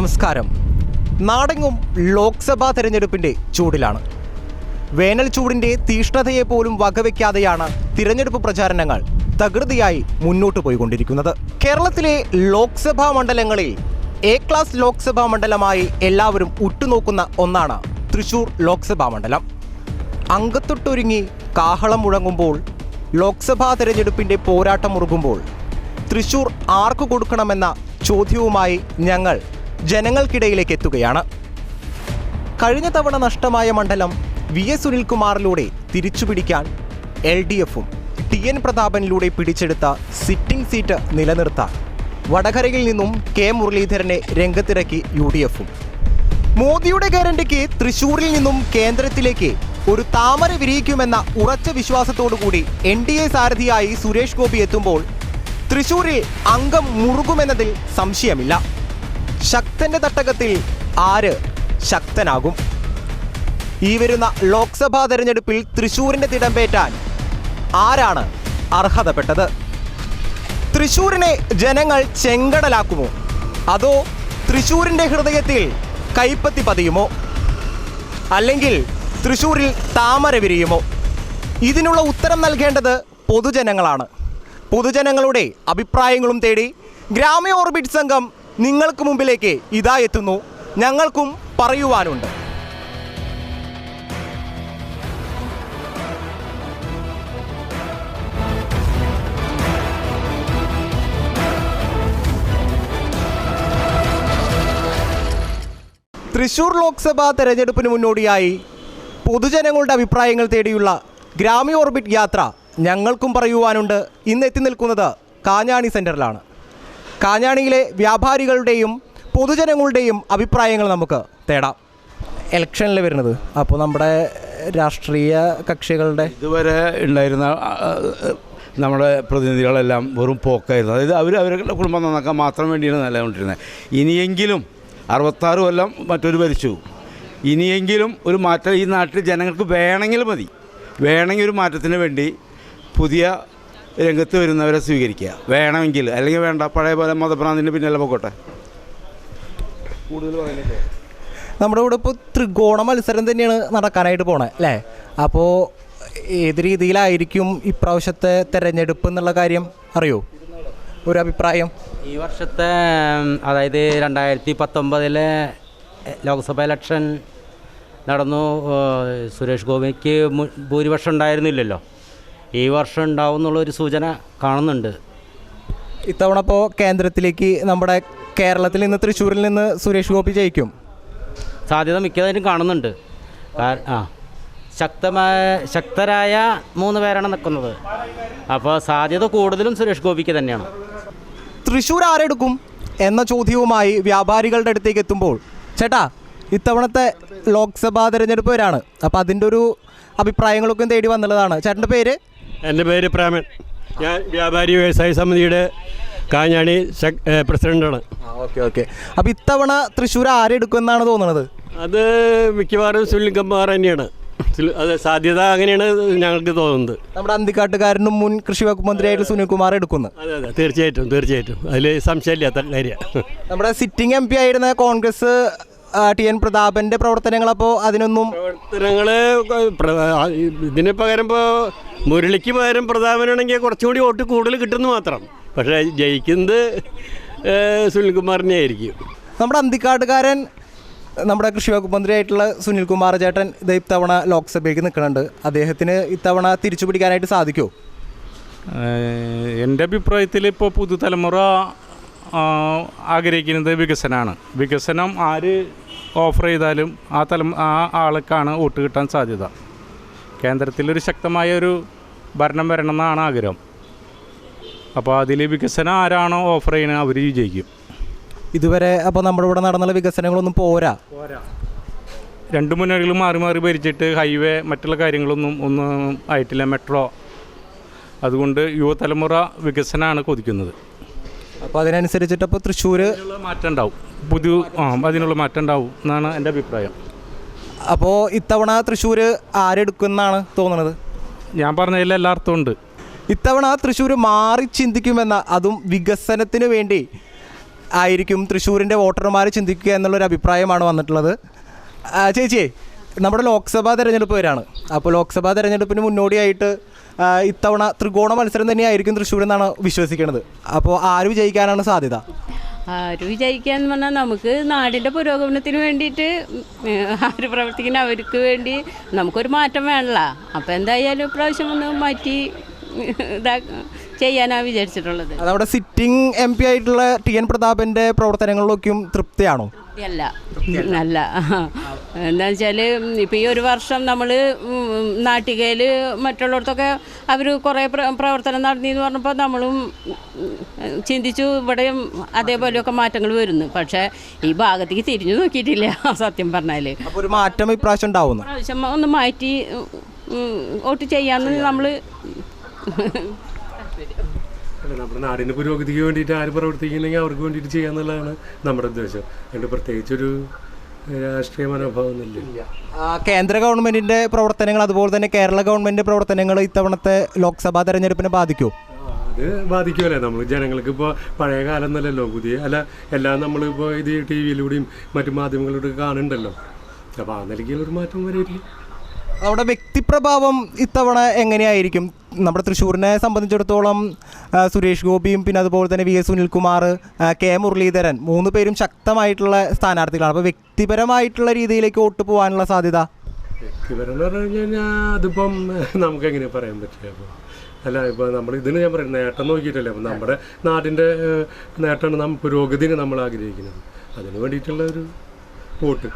നമസ്കാരം. നാടെങ്ങും ലോക്സഭാ തെരഞ്ഞെടുപ്പിന്റെ ചൂടിലാണ്. വേനൽ ചൂടിന്റെ തീഷ്ണതയെ പോലും വകവയ്ക്കാതെയാണ് തിരഞ്ഞെടുപ്പ് പ്രചാരണങ്ങൾ തകൃതിയായി മുന്നോട്ട് പോയിക്കൊണ്ടിരിക്കുന്നത്. കേരളത്തിലെ ലോക്സഭാ മണ്ഡലങ്ങളിൽ എ ക്ലാസ് ലോക്സഭാ മണ്ഡലമായി എല്ലാവരും ഉറ്റുനോക്കുന്ന ഒന്നാണ് തൃശൂർ ലോക്സഭാ മണ്ഡലം. അങ്കത്തൊട്ടൊരുങ്ങി കാഹളം മുഴങ്ങുമ്പോൾ ലോക്സഭാ തെരഞ്ഞെടുപ്പിന്റെ പോരാട്ടം മുറുകുമ്പോൾ തൃശൂർ ആർക്ക് കൊടുക്കണമെന്ന ചോദ്യവുമായി ഞങ്ങൾ ജനങ്ങൾക്കിടയിലേക്ക് എത്തുകയാണ് കഴിഞ്ഞ തവണ നഷ്ടമായ മണ്ഡലം വി എസ് സുനിൽകുമാറിലൂടെ തിരിച്ചുപിടിക്കാൻ എൽ ഡി എഫും ടി എൻ പ്രതാപനിലൂടെ പിടിച്ചെടുത്ത സിറ്റിംഗ് സീറ്റ് നിലനിർത്താൻ വടകരയിൽ നിന്നും കെ മുരളീധരനെ രംഗത്തിറക്കി യു ഡി എഫും. മോദിയുടെ ഗ്യാരണ്ടിക്ക് തൃശൂരിൽ നിന്നും കേന്ദ്രത്തിലേക്ക് ഒരു താമര വിരിയിക്കുമെന്ന ഉറച്ച വിശ്വാസത്തോടുകൂടി എൻ ഡി എ സാരഥിയായി സുരേഷ് ഗോപി എത്തുമ്പോൾ തൃശൂരിൽ അംഗം മുറുകുമെന്നതിൽ സംശയമില്ല. ശക്തന്റെ തട്ടകത്തിൽ ആര് ശക്തനാകും? ഈ വരുന്ന ലോക്സഭാ തെരഞ്ഞെടുപ്പിൽ തൃശൂരിന്റെ തിടമ്പേറ്റാൻ ആരാണ് അർഹതപ്പെട്ടത്? തൃശൂരിനെ ജനങ്ങൾ ചെങ്കടലാക്കുമോ? അതോ തൃശൂരിന്റെ ഹൃദയത്തിൽ കൈപ്പത്തി പതിയുമോ? അല്ലെങ്കിൽ തൃശൂരിൽ താമര വിരിയുമോ? ഇതിനുള്ള ഉത്തരം നൽകേണ്ടത് പൊതുജനങ്ങളാണ്. പൊതുജനങ്ങളുടെ അഭിപ്രായങ്ങളും തേടി ഗ്രാമീയ ഓർബിറ്റ് സംഘം നിങ്ങൾക്ക് മുമ്പിലേക്ക് ഇതാ എത്തുന്നു. ഞങ്ങൾക്കും പറയുവാനുണ്ട്. തൃശൂർ ലോക്സഭാ തെരഞ്ഞെടുപ്പിന് മുന്നോടിയായി പൊതുജനങ്ങളുടെ അഭിപ്രായങ്ങൾ തേടിയുള്ള ഗ്രാമീണ ഓർബിറ്റ് യാത്ര ഞങ്ങൾക്കും പറയുവാനുണ്ട്. ഇന്ന് എത്തി നിൽക്കുന്നത് കാഞ്ഞാണി സെന്ററിലാണ് കാഞ്ഞാണിയിലെ വ്യാപാരികളുടെയും പൊതുജനങ്ങളുടെയും അഭിപ്രായങ്ങൾ നമുക്ക് തേടാം. ഇലക്ഷനിൽ വരുന്നത്. അപ്പോൾ നമ്മുടെ രാഷ്ട്രീയ കക്ഷികളുടെ ഇതുവരെ ഉണ്ടായിരുന്ന നമ്മുടെ പ്രതിനിധികളെല്ലാം വെറും പോക്കായിരുന്നു. അതായത് അവർ അവരുടെ കുടുംബം നന്നാക്കാൻ മാത്രം വേണ്ടിയാണ് നിലകൊണ്ടിരുന്നത്. ഇനിയെങ്കിലും അറുപത്താറ് കൊല്ലം മറ്റൊരു ഭരിച്ചു. ഇനിയെങ്കിലും ഒരു മാറ്റം ഈ നാട്ടിൽ ജനങ്ങൾക്ക് വേണമെങ്കിൽ മതി. വേണമെങ്കിൽ ഒരു മാറ്റത്തിന് വേണ്ടി പുതിയ രംഗത്ത് വരുന്നവരെ സ്വീകരിക്കുക. വേണമെങ്കിൽ അല്ലെങ്കിൽ വേണ്ട പഴയ പോലെ മതഭ്രാന്തിന്റെ പിന്നല്ല പോക്കോട്ടെ. കൂടുതൽ പറയുന്നില്ലേ? നമ്മുടെ ഇവിടെ ഇപ്പോൾ ത്രികോണ മത്സരം തന്നെയാണ് നടക്കാനായിട്ട് പോണേ അല്ലേ? അപ്പോൾ ഏത് രീതിയിലായിരിക്കും ഇപ്രാവശ്യത്തെ തെരഞ്ഞെടുപ്പ് എന്നുള്ള കാര്യം അറിയോ? ഒരു അഭിപ്രായം. ഈ വർഷത്തെ അതായത് രണ്ടായിരത്തി പത്തൊമ്പതിലെ ലോക്സഭ ഇലക്ഷൻ നടന്നു. സുരേഷ് ഗോപിക്ക് ഭൂരിപക്ഷം ഉണ്ടായിരുന്നില്ലല്ലോ. ഈ വർഷം ഉണ്ടാവും എന്നുള്ളൊരു സൂചന കാണുന്നുണ്ട്. ഇത്തവണ ഇപ്പോൾ കേന്ദ്രത്തിലേക്ക് നമ്മുടെ കേരളത്തിൽ നിന്ന് തൃശ്ശൂരിൽ നിന്ന് സുരേഷ് ഗോപി ജയിക്കും. സാധ്യത മിക്കതായിട്ടും കാണുന്നുണ്ട്. ആ. ശക്തമായ ശക്തരായ മൂന്ന് പേരാണ് നിൽക്കുന്നത്. അപ്പോൾ സാധ്യത കൂടുതലും സുരേഷ് ഗോപിക്ക് തന്നെയാണ്. തൃശ്ശൂർ ആരെടുക്കും എന്ന ചോദ്യവുമായി വ്യാപാരികളുടെ അടുത്തേക്ക് എത്തുമ്പോൾ ചേട്ടാ ഇത്തവണത്തെ ലോക്സഭാ തിരഞ്ഞെടുപ്പ് വരാണ്. അപ്പോൾ അതിന്റെ ഒരു അഭിപ്രായങ്ങളൊക്കെ തേടി വന്നുള്ളതാണ് ചേട്ടന്റെ പേര്? എന്റെ പേര് പ്രേമൻ. ഞാൻ വ്യാപാരി വ്യവസായ സമിതിയുടെ കാഞ്ഞാണി പ്രസിഡന്റാണ്. പ്രസിഡന്റാണ് ഓക്കെ ഓക്കെ. അപ്പോൾ ഇത്തവണ തൃശ്ശൂർ ആരെടുക്കും എന്നാണ് തോന്നുന്നത് അത് മിക്കവാറും സുനിൽ കമ്പാർ തന്നെയാണ് അതെ സാധ്യത അങ്ങനെയാണ് ഞങ്ങൾക്ക് തോന്നുന്നത്. നമ്മുടെ അന്തിക്കാട്ടുകാരനും മുൻ കൃഷി വകുപ്പ് മന്ത്രിയായിട്ട് സുനിൽകുമാർ എടുക്കുന്നു. അതെ അതെ. തീർച്ചയായിട്ടും തീർച്ചയായിട്ടും. അതിൽ സംശയമില്ലാത്ത കാര്യം. നമ്മുടെ സിറ്റിംഗ് എം പി ആയിരുന്ന കോൺഗ്രസ് ടി എൻ പ്രതാപന്റെ പ്രവർത്തനങ്ങൾ അപ്പോ അതിനൊന്നും പ്രവർത്തനങ്ങൾ ഇതിന് പകരം ഇപ്പോൾ മുരളിക്ക് പകരം പ്രതാപനാണെങ്കിൽ കുറച്ചുകൂടി വോട്ട് കൂടുതൽ കിട്ടുന്നു മാത്രം. പക്ഷേ ജയിക്കുന്നത് സുനിൽകുമാറിനെ ആയിരിക്കും. നമ്മുടെ അന്തിക്കാട്ടുകാരൻ നമ്മുടെ കൃഷി വകുപ്പ് മന്ത്രിയായിട്ടുള്ള സുനിൽകുമാർ ചേട്ടൻ ഇത് ഇത്തവണ ലോക്സഭയിലേക്ക് നിൽക്കുന്നുണ്ട്. അദ്ദേഹത്തിന് ഇത്തവണ തിരിച്ചു പിടിക്കാനായിട്ട് സാധിക്കുമോ എന്റെ അഭിപ്രായത്തിൽ ഇപ്പോൾ പുതുതലമുറ ആഗ്രഹിക്കുന്നത് വികസനമാണ് വികസനം ആര് ഓഫർ ചെയ്താലും ആ തലം ആ ആൾക്കാണ് വോട്ട് കിട്ടാൻ സാധ്യത. കേന്ദ്രത്തിലൊരു ശക്തമായ ഒരു ഭരണം വരണം എന്നാണ് ആഗ്രഹം. അപ്പോൾ അതിൽ വികസനം ആരാണോ ഓഫർ ചെയ്യുന്നത് അവർ വിജയിക്കും. ഇതുവരെ അപ്പോൾ നമ്മുടെ ഇവിടെ നടന്നുള്ള വികസനങ്ങളൊന്നും പോരാ? പോരാ. രണ്ട് മുന്നണികളും മാറി മാറി ഭരിച്ചിട്ട് ഹൈവേ മറ്റുള്ള കാര്യങ്ങളൊന്നും ഒന്നും ആയിട്ടില്ല മെട്രോ അതുകൊണ്ട് യുവതലമുറ വികസനമാണ് കൊതിക്കുന്നത്. അപ്പോൾ അതിനനുസരിച്ചിട്ട് അപ്പോൾ തൃശ്ശൂർ മാറ്റം ഉണ്ടാവും. പുതിയ ആ അതിനുള്ള മാറ്റം ഉണ്ടാവും എന്നാണ് എന്റെ അഭിപ്രായം. അപ്പോൾ ഇത്തവണ തൃശ്ശൂർ ആരെടുക്കുമെന്നാണ് തോന്നുന്നത് ഞാൻ പറഞ്ഞതിൽ എല്ലാ അർത്ഥവും ഉണ്ട്. ഇത്തവണ തൃശ്ശൂർ മാറി ചിന്തിക്കുമെന്ന അതും വികസനത്തിന് വേണ്ടി ആയിരിക്കും തൃശ്ശൂരിന്റെ വോട്ടർമാർ ചിന്തിക്കുക എന്നുള്ളൊരു അഭിപ്രായമാണ് വന്നിട്ടുള്ളത്. ചേച്ചിയെ നമ്മുടെ ലോക്സഭാ തെരഞ്ഞെടുപ്പ് വരാണ്. അപ്പോൾ ലോക്സഭാ തെരഞ്ഞെടുപ്പിന് മുന്നോടിയായിട്ട് ഇത്തവണ ത്രികോണ മത്സരം തന്നെയായിരിക്കും തൃശ്ശൂർ എന്നാണ് വിശ്വസിക്കുന്നത് അപ്പോൾ ആര് വിജയിക്കാനാണ് സാധ്യത? ആര് വിജയിക്കാന്ന് പറഞ്ഞാൽ നമുക്ക് നാടിന്റെ പുരോഗമനത്തിന് വേണ്ടിയിട്ട് ആര് പ്രവർത്തിക്കുന്ന അവർക്ക് വേണ്ടി നമുക്കൊരു മാറ്റം വേണമല്ലോ അപ്പോൾ എന്തായാലും ഇപ്രാവശ്യം ഒന്ന് മാറ്റി ഇതാ ചെയ്യാനാണ് വിചാരിച്ചിട്ടുള്ളത്. അതവിടെ സിറ്റിംഗ് എം പി ആയിട്ടുള്ള ടി എൻ പ്രതാപന്റെ പ്രവർത്തനങ്ങളിലൊക്കെയും തൃപ്തിയാണോ? അല്ല അല്ല എന്താ വെച്ചാൽ ഇപ്പം ഈ ഒരു വർഷം നമ്മൾ നാട്ടികയിൽ മറ്റുള്ളിടത്തൊക്കെ അവർ കുറേ പ്ര- പ്രവർത്തനം നടത്തി എന്ന് പറഞ്ഞപ്പോൾ നമ്മളും ചിന്തിച്ചു ഇവിടെയും അതേപോലെയൊക്കെ മാറ്റങ്ങൾ വരുന്നു. പക്ഷേ ഈ ഭാഗത്തേക്ക് തിരിഞ്ഞു നോക്കിയിട്ടില്ല സത്യം പറഞ്ഞാൽ ഒരു മാറ്റം ഇപ്രാവശ്യം ഉണ്ടാവുന്നു? പ്രാവശ്യം ഒന്ന് മാറ്റി വോട്ട് ചെയ്യാമെന്ന് നമ്മൾ നമ്മുടെ നാടിന്റെ പുരോഗതിക്ക് വേണ്ടിയിട്ട് ആര് പ്രവർത്തിക്കുന്നെങ്കിൽ അവർക്ക് വേണ്ടിയിട്ട് ചെയ്യാന്നുള്ളതാണ് നമ്മുടെ ഉദ്ദേശം. അതുകൊണ്ട് പ്രത്യേകിച്ചൊരു രാഷ്ട്രീയ മനോഭാവം ഒന്നുമില്ല കേന്ദ്ര ഗവൺമെന്റിന്റെ പ്രവർത്തനങ്ങൾ അതുപോലെ തന്നെ കേരള ഗവൺമെന്റ് പ്രവർത്തനങ്ങൾ ഇത്തവണത്തെ ലോക്സഭാ തെരഞ്ഞെടുപ്പിനെ ബാധിക്കുമോ അത് ബാധിക്കുമല്ലേ നമ്മൾ ജനങ്ങൾക്ക് ഇപ്പോൾ പഴയ കാലം എന്നല്ലല്ലോ പുതിയ അല്ല എല്ലാം നമ്മളിപ്പോൾ ഇത് ടി വിയിലൂടെയും മറ്റു മാധ്യമങ്ങളിലൂടെ കാണുന്നുണ്ടല്ലോ. അപ്പോൾ ആ നിലയ്ക്ക് ഒരു മാറ്റം വരില്ല അവിടെ വ്യക്തിപ്രഭാവം ഇത്തവണ എങ്ങനെയായിരിക്കും? നമ്മുടെ തൃശ്ശൂരിനെ സംബന്ധിച്ചിടത്തോളം സുരേഷ് ഗോപിയും പിന്നെ അതുപോലെ തന്നെ V S Sunilkumar K Muraleedharan മൂന്ന് പേരും ശക്തമായിട്ടുള്ള സ്ഥാനാർത്ഥികളാണ്. അപ്പോൾ വ്യക്തിപരമായിട്ടുള്ള രീതിയിലേക്ക് വോട്ട് പോകാനുള്ള സാധ്യത? വ്യക്തിപരം പറഞ്ഞു കഴിഞ്ഞാൽ അതിപ്പം നമുക്ക് എങ്ങനെ പറയാൻ പറ്റില്ല അപ്പോൾ അല്ല ഇപ്പോൾ നമ്മൾ ഇതിന് ഞാൻ പറയുന്നത് നേട്ടം നോക്കിയിട്ടല്ലേ? അപ്പം നമ്മുടെ നാടിന്റെ നേട്ടമാണ് നാം പുരോഗതിനെ നമ്മൾ ആഗ്രഹിക്കുന്നത്. അതിന് വേണ്ടിയിട്ടുള്ള ഒരു വോട്ട്.